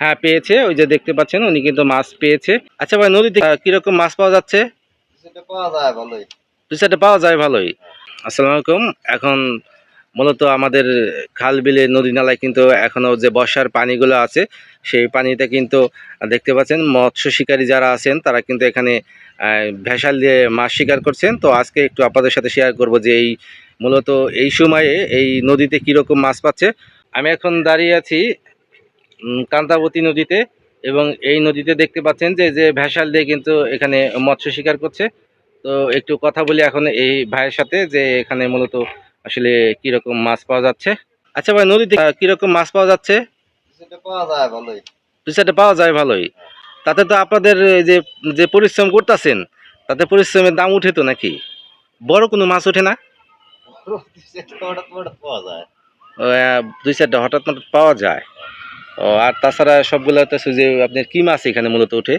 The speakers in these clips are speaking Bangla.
হ্যাঁ পেয়েছে। ওই যে দেখতে পাচ্ছেন উনি কিন্তু মাছ পেয়েছে। আচ্ছা ভাই নদীতে কীরকম মাছ পাওয়া যাচ্ছে? পাওয়া যায় ভালোই। চারটে পাওয়া যায় ভালোই। আসসালামু আলাইকুম। এখন মূলত আমাদের খাল বিলে নদী নালায় কিন্তু এখনও যে বর্ষার পানিগুলো আছে সেই পানিতে কিন্তু দেখতে পাচ্ছেন মৎস্য শিকারী যারা আছেন তারা কিন্তু এখানে ভেসাল দিয়ে মাছ শিকার করছেন। তো আজকে একটু আপনাদের সাথে শেয়ার করব যে এই মূলত এই সময়ে এই নদীতে কীরকম মাছ পাচ্ছে। আমি এখন দাঁড়িয়ে আছি কান্তাবতী নদীতে এবং এই নদীতে দেখতে পাচ্ছেন যে যে ভেসাল দিয়ে কিন্তু এখানে মৎস্য শিকার করছে। তো একটু কথা বলি এখন এই ভাইয়ের সাথে যে এখানে মূলত আসলে কীরকম মাছ পাওয়া যাচ্ছে। আচ্ছা ভাই নদীতে কীরকম মাছ পাওয়া যাচ্ছে? সেটা পাওয়া যায় ভালোই। দু পাওয়া যায় ভালোই। তাতে তো আপনাদের এই যে যে পরিশ্রম করতেছেন তাতে পরিশ্রমের দাম উঠে তো নাকি? বড় কোনো মাছ ওঠে না? হঠাৎ হঠাৎ পাওয়া যায়। দুই চারটা হঠাৎ পাওয়া যায়। আর তাছাড়া সবগুলো তো যে আপনার কি মাছ এখানে মূলত ওঠে?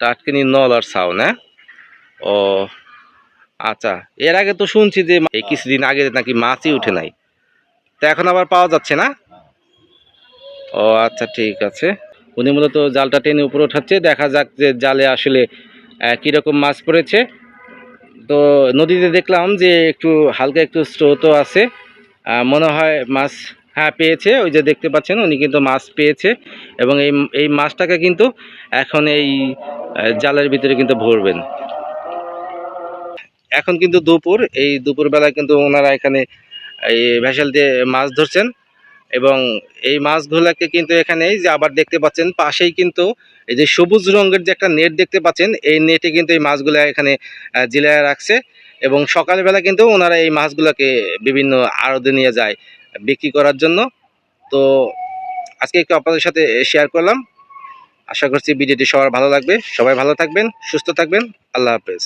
টাটকিনি নল আর সাও না? ও আচ্ছা এর আগে তো শুনছি যে এই কিছুদিন আগে নাকি মাছই উঠে নাই। তো এখন আবার পাওয়া যাচ্ছে না? ও আচ্ছা ঠিক আছে। উনি মূলত জালটা টেনে উপরে ওঠাচ্ছে দেখা যাক যে জালে আসলে কীরকম মাছ পড়েছে। তো নদীতে দেখলাম যে একটু হালকা একটু স্রোতও আছে। মনে হয় মাছ হ্যাঁ পেয়েছে। ওই যে দেখতে পাচ্ছেন, উনি কিন্তু মাছ পেয়েছে এবং এই এই মাছটাকে কিন্তু এখন এই জালের ভিতরে কিন্তু ভরবেন। এখন কিন্তু দুপুর, এই দুপুর বেলায় কিন্তু ওনারা এখানে, এই ভেসেল দিয়ে মাছ ধরছেন এবং এই মাছগুলোকে কিন্তু এখানে যে আবার দেখতে পাচ্ছেন, পাশেই কিন্তু এই যে সবুজ রঙের যে একটা নেট দেখতে পাচ্ছেন, এই নেটে কিন্তু এই মাছগুলো এখানে জিলায় রাখছে এবং সকালবেলা কিন্তু ওনারা এই মাছগুলোকে বিভিন্ন আড়তে নিয়ে যায়। বিক্রি করার জন্য। তো আজকে একটু আপনাদের সাথে শেয়ার করলাম। আশা করছি ভিডিওটি সবার ভালো লাগবে। সবাই ভালো থাকবেন, সুস্থ থাকবেন। আল্লাহ হাফেজ।